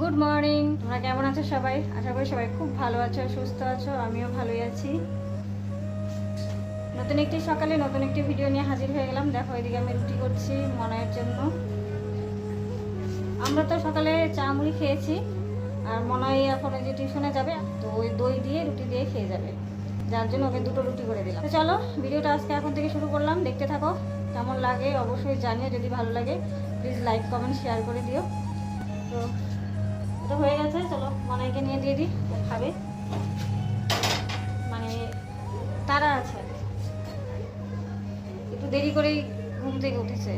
Good morning তোমরা কেমন আছো সবাই? আশা করি সবাই খুব ভালো আছো, সুস্থ আছো, আমিও ভালোই আছি। নতুন একটি সকালে নতুন একটি ভিডিও নিয়ে হাজির হয়ে গেলাম। দেখো, এদিকে আমি রুটি করছি মনায়ের জন্য। আমরা তো সকালে চা মুড়ি খেয়েছি, আর মনাই এখন যে টিউশনে যাবে, তো ওই দই দিয়ে রুটি দিয়ে খেয়ে যাবে। যার জন্য ওকে দুটো রুটি করে দিলাম। তো চলো ভিডিওটা আজকে এখন থেকে শুরু করলাম। দেখতে থাকো, কেমন লাগে অবশ্যই জানিও, যদি ভালো লাগে প্লিজ লাইক কমেন্ট শেয়ার করে দিও। তো এটা হয়ে গেছে, চলো মনাইকে নিয়ে দিয়ে দিই, খাবে। মানে তারা আছে। একটু দেরি করেই ঘুম থেকে উঠেছে।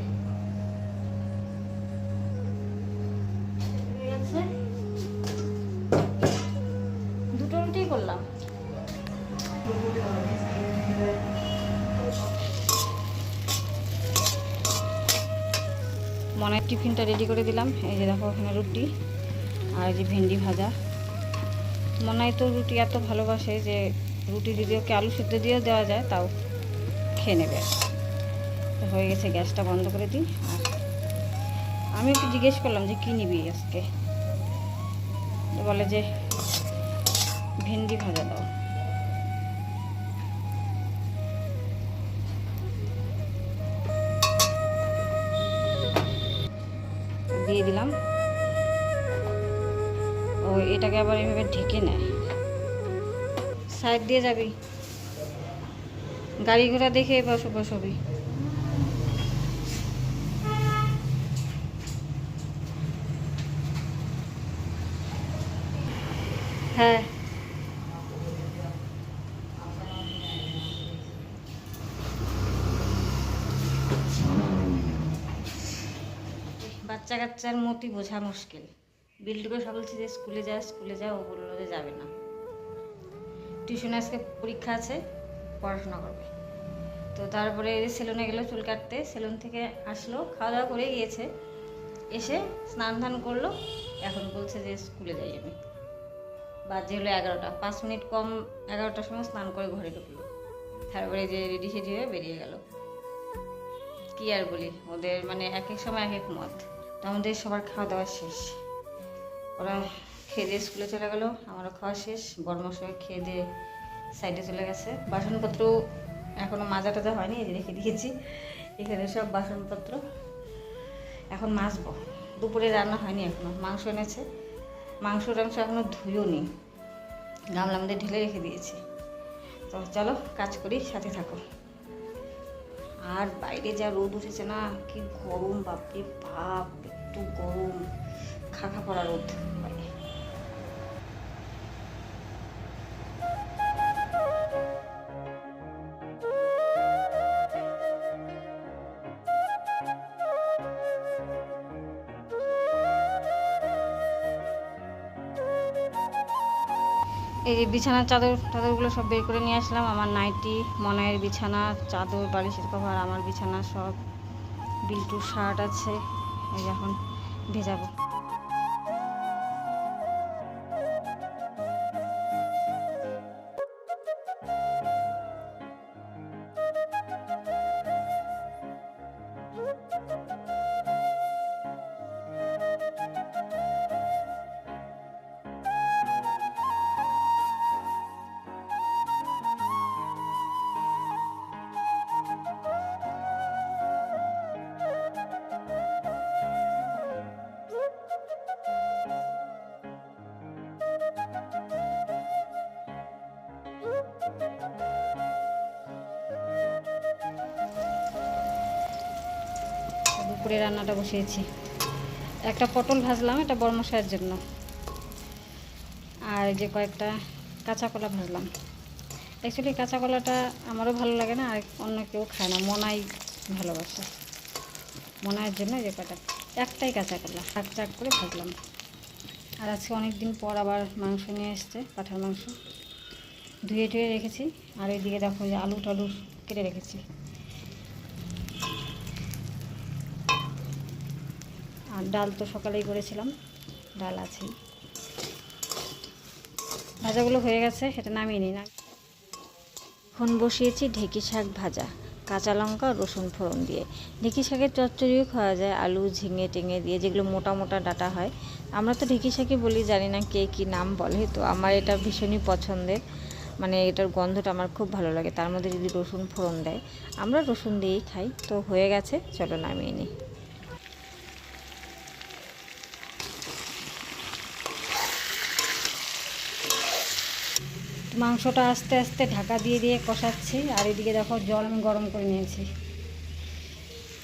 দুটো রুটি করলাম। মনের টিফিনটা রেডি করে দিলাম। এই যে দেখো ওখানে রুটি। আর যে ভেন্ডি ভাজা। মনে তো রুটি এত ভালোবাসে যে রুটি যদি ওকে আলু সেদ্ধ দিয়েও দেওয়া যায়, তাও খেয়ে নেবে। হয়ে গেছে, গ্যাসটা বন্ধ করে দিই। আর আমি একটু জিজ্ঞেস করলাম যে কী নিবি আজকে? বলে যে ভেন্ডি ভাজা দাও। দিয়ে দিলাম। এটাকে আবার এভাবে ঢেকে নেয় সাইড দিয়ে যাবি। গাড়ি ঘোড়া দেখে বসো বসবি হ্যাঁ। বাচ্চা কাচ্চার মতি বোঝা মুশকিল। বিল্টুকে সব বলছি যে স্কুলে যা স্কুলে যা, ও বলল যে যাবে না। টিউশনে আজকে পরীক্ষা আছে, পড়াশোনা করবে। তো তারপরে সেলুনে গেলো চুল কাটতে, সেলুন থেকে আসলো খাওয়া দাওয়া করে গিয়েছে। এসে স্নান ধান করল, এখন বলছে যে স্কুলে যাই আমি। বাজে হলো এগারোটা, পাঁচ মিনিট কম এগারোটার সময় স্নান করে ঘরে ঢুকলো। তারপরে যে রেডি সেডি হয়ে বেরিয়ে গেল। কি আর বলি, ওদের মানে এক এক সময় এক এক মত। তো আমাদের সবার খাওয়া দাওয়া শেষ। ওরা খেয়ে দিয়ে স্কুলে চলে গেলো, আমারও খাওয়া শেষ। বর্মশাই খেয়ে দিয়ে সাইডে চলে গেছে। বাসনপত্র এখনও মাজা টাজা হয়নি, এই রেখে দিয়েছি। এখানে সব বাসনপত্র। এখন মাজবো। দুপুরে রান্না হয়নি এখনও মাংস এনেছে। মাংস টাংস এখনও ধুয়েও নি। গামলা মধ্যে ঢেলে রেখে দিয়েছি। তো চলো, কাজ করি, সাথে থাকো। আর বাইরে যা রোদ উঠেছে না, কি গরম, বাপরে বাপ, একটু গরম। পড়া রোদ এই যে বিছানার চাদর টাদরগুলো সব বের করে নিয়ে আসলাম, আমার নাইটি মনের বিছানা, চাদর বালিশের কভার, আমার বিছানা সব, বিল্টুর শার্ট আছে, এই এখন ভেজাবো। দুপুরে রান্নাটা বসিয়েছি। একটা পটল ভাজলাম, এটা বর্মশায়ের জন্য। আর যে কয়েকটা কাঁচা কলা ভাজলাম। অ্যাকচুয়ালি কাঁচা কলাটা আমারও ভালো লাগে না, আর অন্য কেউ খায় না। মনাই ভালোবাসে। মনায়ের জন্য যে কটা একটাই কাঁচা কলা চাক চাক করে ভাজলাম। আর আজকে অনেক দিন পর আবার মাংস নিয়ে এসছে পাঠার মাংস। ধুয়ে ধুয়ে রেখেছি, আর ওইদিকে দেখো যে আলু টালু কেটে রেখেছি। আর ডাল তো সকালেই করেছিলাম, ডাল আছেই। ভাজাগুলো হয়ে গেছে সেটা নামিয়ে নিই না। এখন বসিয়েছি ঢেঁকি শাক ভাজা, কাঁচা লঙ্কা রসুন ফোড়ন দিয়ে। ঢেঁকি শাকের চচ্চড়িও খাওয়া যায়, আলু ঝিঙে টিঙে দিয়ে যেগুলো মোটা মোটা ডাটা হয়। আমরা তো ঢেকি শাকি বলি, জানি না কে কী নাম বলে, তো আমার এটা ভীষণই পছন্দের। মানে এটার গন্ধটা আমার খুব ভালো লাগে। তার মধ্যে যদি রসুন ফোড়ন দেয়, আমরা রসুন দিয়েই খাই। তো হয়ে গেছে, চলো নামিয়ে নিই। মাংসটা আস্তে আস্তে ঢাকা দিয়ে দিয়ে কষাচ্ছি, আর এদিকে দেখো জল আমি গরম করে নিয়েছি।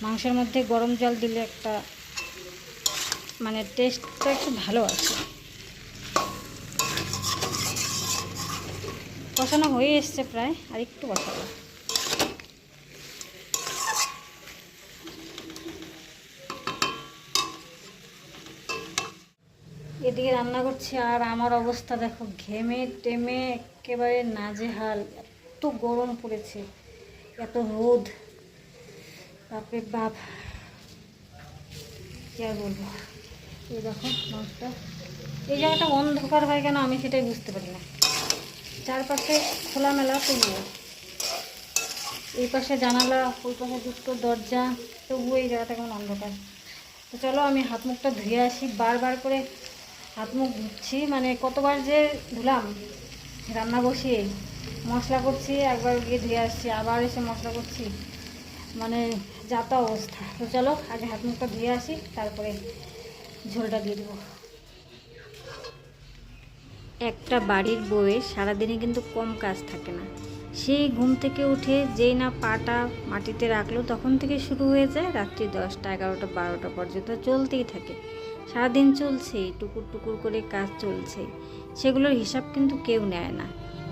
মাংসের মধ্যে গরম জল দিলে একটা মানে টেস্টটা একটু ভালো আছে কষানো হয়ে এসছে প্রায়, আর একটু বসাবো। এদিকে রান্না করছি আর আমার অবস্থা দেখো, ঘেমে টেমে একেবারে নাজেহাল। এত গরম পড়েছে, এত রোদ। বাপরে বাপ। কি আর বলব? এই দেখো মাছটা এই জায়গাটা অন্ধকার হয় কেন আমি সেটাই বুঝতে পারি না। চারপাশে খোলামেলা তবুও। এই পাশে জানালা, ওই পাশে দুটো দরজা, তবুও এই জায়গাটা কেমন অন্ধকার। তো চলো আমি হাত মুখটা ধুয়ে আসি, বারবার করে হাত মুখ ধুচ্ছি মানে কতবার যে ধুলাম, রান্না বসিয়ে, মশলা করছি, একবার গিয়ে ধুয়ে আসছি, আবার এসে মশলা করছি মানে যাতা অবস্থা। তো চলো, আগে হাত মুখটা ধুয়ে আসি, তারপরে ঝোলটা দিয়ে দেবো। একটা বাড়ির বউয়ের সারাদিনে কিন্তু কম কাজ থাকে না। সেই ঘুম থেকে উঠে যেই না পাটা মাটিতে রাখল, তখন থেকে শুরু হয়ে যায় রাত্রি দশটা, এগারোটা, বারোটা পর্যন্ত চলতেই থাকে। সারাদিন চলছেই টুকুর টুকুর করে কাজ চলছেই সেগুলোর হিসাব কিন্তু কেউ নেয় না।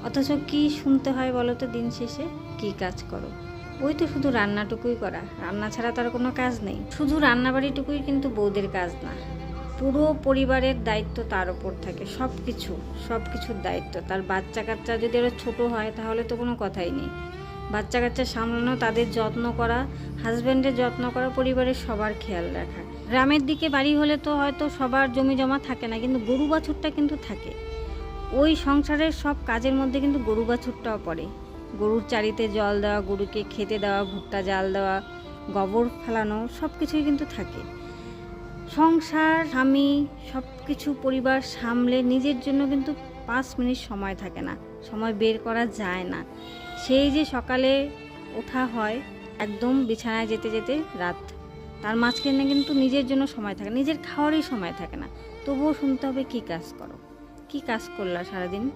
অথচ কি শুনতে হয় বলো তো দিন শেষে? কি কাজ করো? ওই তো শুধু রান্নাটুকুই করা। রান্না ছাড়া তার কোনো কাজ নেই। শুধু রান্নাবাড়িটুকুই কিন্তু বউদের কাজ না। পুরো পরিবারের দায়িত্ব তার ওপর থাকে। সব কিছু সব কিছুর দায়িত্ব। তার বাচ্চা কাচ্চা যদি আরও ছোটো হয়, তাহলে তো কোনো কথাই নেই। বাচ্চা কাচ্চা সামলানো, তাদের যত্ন করা হাজব্যান্ডের যত্ন করা পরিবারের সবার খেয়াল রাখা। গ্রামের দিকে বাড়ি হলে তো হয়তো সবার জমি জমা থাকে না, কিন্তু গরু বাছুরটা কিন্তু থাকে। ওই সংসারের সব কাজের মধ্যে কিন্তু গরু বাছুরটাও পড়ে। গরুর চারিতে জল দেওয়া, গরুকে খেতে দেওয়া, ভুট্টা জাল দেওয়া, গোবর ফেলানো, সব কিছুই কিন্তু থাকে। সংসার, স্বামী, সব কিছু পরিবার সামলে নিজের জন্য কিন্তু পাঁচ মিনিট সময় থাকে না, সময় বের করা যায় না। সেই যে সকালে ওঠা হয়, একদম বিছানায় যেতে যেতে রাত তার মাঝখানে কিন্তু নিজের জন্য সময় থাকে, নিজের খাওয়ারই সময় থাকে না। তবুও শুনতে হবে কি কাজ করো। কি কাজ করলা সারাদিন?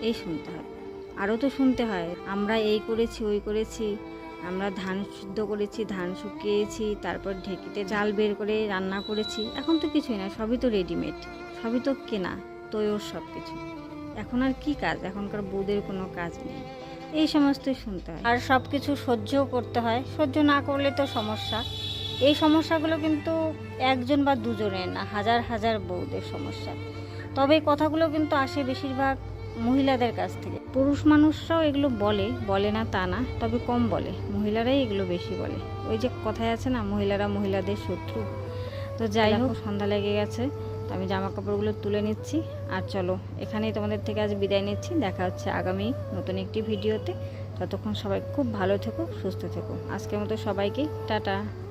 এই শুনতে হয়। আরও তো শুনতে হয়, আমরা এই করেছি, ওই করেছি, আমরা ধান সিদ্ধ করেছি, ধান শুকিয়েছি, তারপর ঢেকিতে চাল বের করে রান্না করেছি। এখন তো কিছুই না, সবই তো রেডিমেড সবই তো কেনা তৈর সব কিছু এখন আর কি কাজ? এখনকার বউদের কোনো কাজ নেই। এই সমস্তই শুনতে হয়। আর সব কিছু সহ্যও করতে হয়। সহ্য না করলে তো সমস্যা। এই সমস্যাগুলো কিন্তু একজন বা দুজনের না হাজার হাজার বউদের সমস্যা। তবে এই কথাগুলো কিন্তু আসে বেশিরভাগ মহিলাদের কাছ থেকে। পুরুষ মানুষরাও এগুলো বলে বলে না তা না তবে কম বলে। মহিলারাই এগুলো বেশি বলে। ওই যে কথায় আছে না মহিলারা মহিলাদের শত্রু। তো যাই হোক সন্ধ্যা লেগে গেছে। তো আমি জামা কাপড়গুলো তুলে নিচ্ছি। আর চলো এখানেই তোমাদের থেকে আজ বিদায় নিচ্ছি। দেখা হচ্ছে আগামী নতুন একটি ভিডিওতে। ততক্ষণ সবাই খুব ভালো থেকো সুস্থ থেকো। আজকের মতো সবাইকে টাটা।